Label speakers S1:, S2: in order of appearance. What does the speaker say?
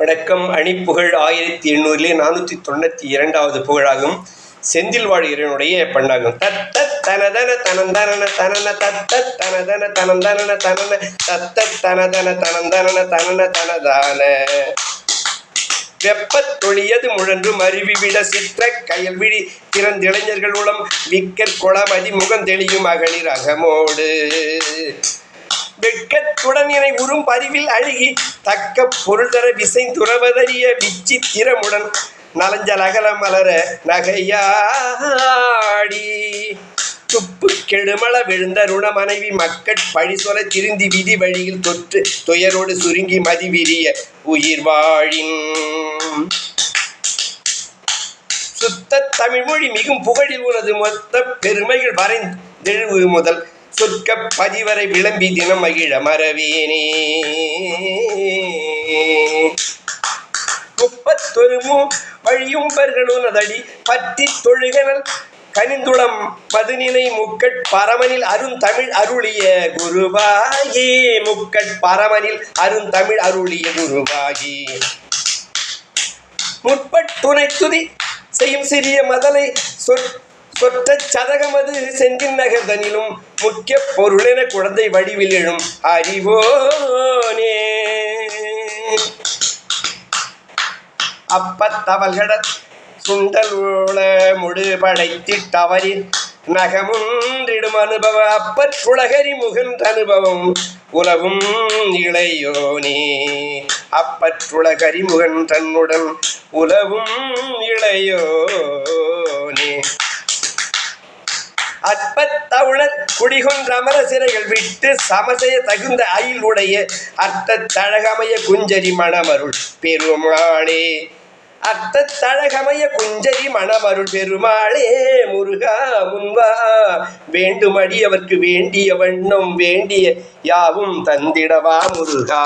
S1: வணக்கம். அணிப்புகழ் ஆயிரத்தி எண்ணூறிலே நானூற்றி தொண்ணூற்றி இரண்டாவது புகழாகும். செந்தில் வாழ் இறைவனுடைய பண்ணாகும் தத்த தனதன தனந்தன தனன தத்த தனதன தனந்தன தனன தத்த தனதன தனந்தன தனன தனதான. வெப்பத் தொழியது முழன்றும் அருவிவிட சிற்ற கயல்விழி திறந்திளைஞர்கள் உளம் விக்கற் மதிமுகம் தெளியும் மகளிர் அகமோடு வெட்கத்துடன் இணை உறும் பதிவில் அழுகி தக்க பொருள் தர விசைந்துறவதறிய விச்சித்திரமுடன் நலஞ்சல் அகல மலர நகையாடி. துப்பு கெடுமள விழுந்த ருண மனைவி மக்கட் பழி சொல திருந்தி விதி வழியில் தொற்று துயரோடு சுருங்கி மதி விரிய உயிர் வாழின். சுத்த தமிழ்மொழி மிகும் புகழில் உனது மொத்த பெருமைகள் வரைந்தெழுவு முதல் சொற்க பதிவரை விளம்பி தினம் மகிழ மரவேனே முப்பத்தொருமோ வழியும் பெர்களுனதடி பற்றி தொழுகனல் கனிந்துளம் மதுநிலை முக்கட் பரமனில் அருந்தமிழ் அருளிய குருவாகி. முக்கட் பரமனில் அருந்தமிழ் அருளிய குருவாகி. முற்பட்டுனை துதி செய்யும் சிறிய மதலை சொற் சொற்ற சதகமது செந்தின் நகர் தனிலும் முக்கிய பொருளென குழந்தை வடிவில் எழும் அறிவோனே. அப்பத்தவல்கட சுண்டல் உள முடு படைத்திட்டவரின் நகமுன்றிடும் அனுபவ அப்பற்றுலகரி முகன்ற அனுபவம் உலவும் இளையோனே. அப்பற்றுலகரி முகன் தன்னுடன் உலவும் இளையோ அற்பத்தவுடன் குடிகொன்ற அமர சிறைகள் விட்டு சமசைய தகுந்த அயில் உடைய அர்த்த தழகமய குஞ்சரி மணமருள் பெருமாளே. அர்த்தத்தழகமய குஞ்சரி மணமருள் பெருமாளே முருகா முன்வா. வேண்டுமடி அவர்க்கு வேண்டிய வண்ணம் வேண்டிய யாவும் தந்திடவா முருகா.